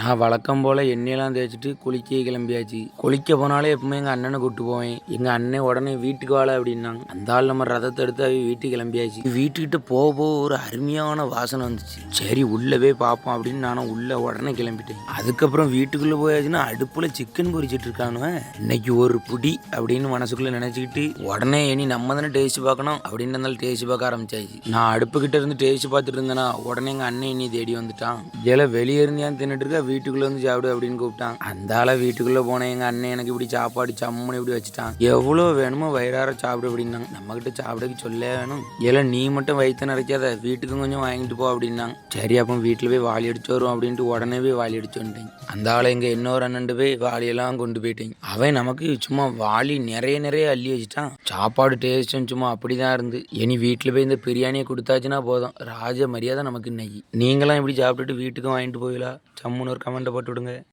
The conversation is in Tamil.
நான் வழக்கம் போல் எண்ணெயெல்லாம் தேய்ச்சிட்டு குளிக்க கிளம்பியாச்சு. குளிக்க போனாலே எப்பவுமே எங்கள் அண்ணனை கூப்பிட்டு போவேன். எங்கள் அண்ணன் உடனே வீட்டுக்கு வாழ அப்படின்னாங்க. அந்த ஆள் நம்ம ரதத்தை எடுத்து அவ வீட்டுக்கு கிளம்பியாச்சு. வீட்டுக்கிட்ட போக போக ஒரு அருமையான வாசனை வந்துச்சு. சரி உள்ளே போய் பார்ப்போம் அப்படின்னு நானும் உள்ளே உடனே கிளம்பிட்டேன். அதுக்கப்புறம் வீட்டுக்குள்ளே போயாச்சுன்னா அடுப்பில் சிக்கன் பொரிச்சிட்டு இருக்கானுவன் இன்னைக்கு ஒரு புடி அப்படின்னு மனசுக்குள்ளே நினச்சிக்கிட்டு உடனே இனி நம்ம தானே டேஸ்ட் பார்க்கணும் அப்படின்னு இருந்தாலும் டேஸ்ட் பார்க்க ஆரம்பிச்சாச்சு. நான் அடுப்புக்கிட்ட இருந்து டேஸ்ட் பார்த்துட்டு இருந்தேனா உடனே எங்கள் அண்ணன் இனி தேடி வந்துட்டான். இதெல்லாம் வெளியே இருந்தியான்னு தின்னுட்டு இருக்க? வீட்டுக்குள்ளே வந்து சாப்பிடு அப்படின்னு கூப்பிட்டான். அந்த ஆளை வீட்டுக்குள்ளே போனேன் எங்கள் அண்ணன் எனக்கு இப்படி சாப்பாடு சம்முன்னு இப்படி வச்சுட்டான். எவ்வளோ வேணுமோ வயிறார சாப்பிடு அப்படின்னாங்க. நம்மக்கிட்ட சாப்பிடக்கு சொல்ல வேணும். இதெல்லாம் நீ மட்டும் வயிற்று நிறைக்காத. வீட்டுக்கும் கொஞ்சம் வாங்கிட்டு போ அப்படின்னாங்க. சரி அப்போ வீட்டில் போய் வாளி அடிச்சு வரும் அப்படின்ட்டு உடனே போய் வாளி அடிச்சு வந்துட்டேன். அந்த ஆளை எங்கள் இன்னொரு அண்ணன்ட்டு போய் வாளியெல்லாம் கொண்டு போயிட்டேன். அவன் நமக்கு சும்மா வாளி நிறைய நிறைய அள்ளி வச்சுட்டான். சாப்பாடு டேஸ்ட்டும் சும்மா அப்படிதான் இருந்து. இனி வீட்டில் போய் இந்த பிரியாணியை கொடுத்தாச்சுன்னா போதும். ராஜ மரியாதை நமக்கு இன்னைக்கு. நீங்களாம் இப்படி சாப்பிட்டுட்டு வீட்டுக்கும் வாங்கிட்டு போயிடலாம் சம்முன்னு ஒரு கமெண்ட்டை போட்டு விடுங்க